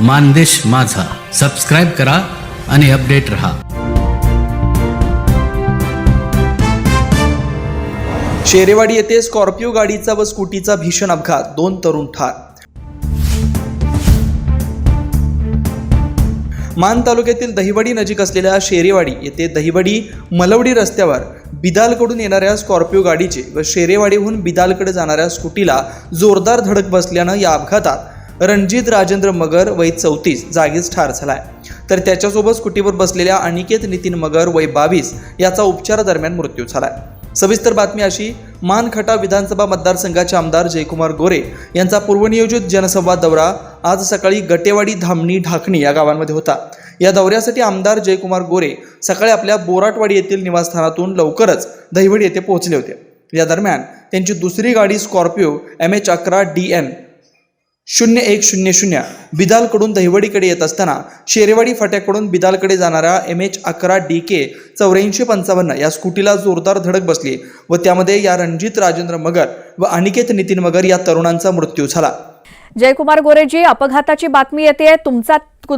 मानदेश माझा. सबस्क्राईब करा आणि अपडेट रहा. शेरेवाडी येथे स्कॉर्पिओ गाडीचा व स्कूटीचा भीषण अपघात. दोन तरुण ठार. मान तालुक्यातील दहिवडी नजीक असलेल्या शेरेवाडी येथे दहिवडी मलवडी रस्त्यावर बिदालकडून येणाऱ्या स्कॉर्पिओ गाडीचे व शेरेवाडीहून बिदालकडे जाणाऱ्या स्कूटीला जोरदार धडक बसल्यानं या अपघातात रणजित राजेंद्र मगर वय चौतीस जागीच ठार झालाय. तर त्याच्यासोबत स्कूटीवर बसलेल्या अनिकेत नितीन मगर वय बावीस याचा उपचारादरम्यान मृत्यू झालाय. सविस्तर बातमी अशी मानखटा विधानसभा मतदारसंघाचे आमदार जयकुमार गोरे यांचा पूर्वनियोजित जनसंवाद दौरा आज सकाळी गटेवाडी धामणी ढाकणी या गावांमध्ये होता. या दौऱ्यासाठी आमदार जयकुमार गोरे सकाळी आपल्या बोराटवाडी येथील निवासस्थानातून लवकरच दहिवडी येथे पोहोचले होते. या दरम्यान त्यांची दुसरी गाडी स्कॉर्पिओ एम एच अकरा डी एन शून्य एक शून्य शून्य. बिदालकडून दहिवडीकडे येत असताना शेरेवाडी फाट्याकडून बिदालकडे जाणाऱ्या एम एच अकरा डी के चौऱ्याऐंशी पंचावन्न या स्कूटीला जोरदार धडक बसली व त्यामध्ये या रणजित राजेंद्र मगर व अनिकेत नितीन मगर या तरुणांचा मृत्यू झाला. जयकुमार गोरेजी अपघाताची बातमी येते तुमचा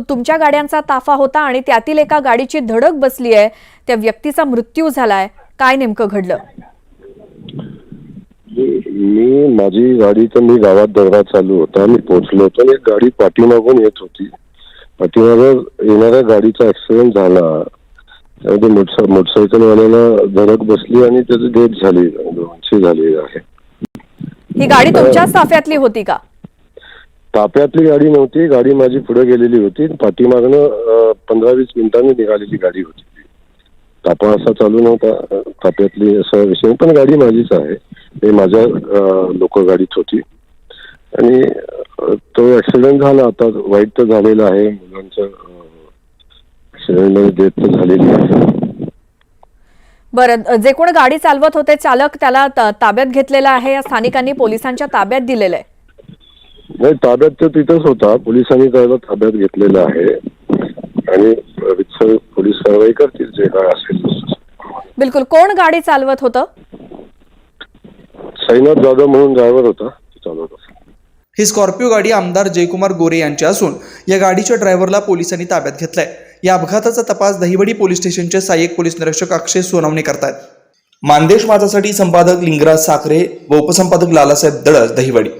तुमच्या गाड्यांचा ताफा होता आणि त्यातील एका गाडीची धडक बसली आहे त्या व्यक्तीचा मृत्यू झालाय. काय नेमकं घडलं? मी माझी गाडी तर मी गावात दौरा चालू होता. मी पोहोचलो होतो आणि एक गाडी पाठीमागून येत होती. पाठीमागं येणाऱ्या गाडीचा ऍक्सिडेंट झाला. त्यामध्ये मोटरसाय मोटरसायकलवाल्याला धडक बसली आणि त्याची डेथ झाली. दोनशे झाली आहे. ही गाडी तुमच्याच ताफ्यातली होती का? ताप्यातली गाडी नव्हती. गाडी माझी पुढे गेलेली होती. पाठीमागनं पंधरा वीस मिनिटांनी निघालेली गाडी होती. तापा असा चालू नव्हता. ताप्यातली असा विषय पण गाडी माझीच आहे. हे माझ्या लोक गाडीत होती. आणि तो ऍक्सिडेंट झाला. आता वाईट तर झालेला आहे. मुलांचं डेथ तर झालेली आहे. बरं जे कोण गाडी चालवत होते चालक त्याला ताब्यात घेतलेला आहे. या स्थानिकांनी पोलिसांच्या ताब्यात दिलेलं आहे. नाही ताब्यात तो तिथंच होता. पोलिसांनी त्याला ताब्यात घेतलेला आहे. आणि पोलीस कारवाई करतील जे काय असेल. बिलकुल. कोण गाडी चालवत होतं? साईनाथ जाधव म्हणून ड्रायव्हर होता तो चालवत होता. ही स्कॉर्पिओ गाडी आमदार जयकुमार गोरे यांची असून या गाडीच्या ड्रायव्हरला पोलिसांनी ताब्यात घेतलाय. या अपघाताचा तपास दहिवडी पोलीस स्टेशनचे सहाय्यक पोलीस निरीक्षक अक्षय सोनवणे करतायत. मानदेश माझासाठी संपादक लिंगराज साखरे व उपसंपादक लालासाहेब दळस दहिवडी.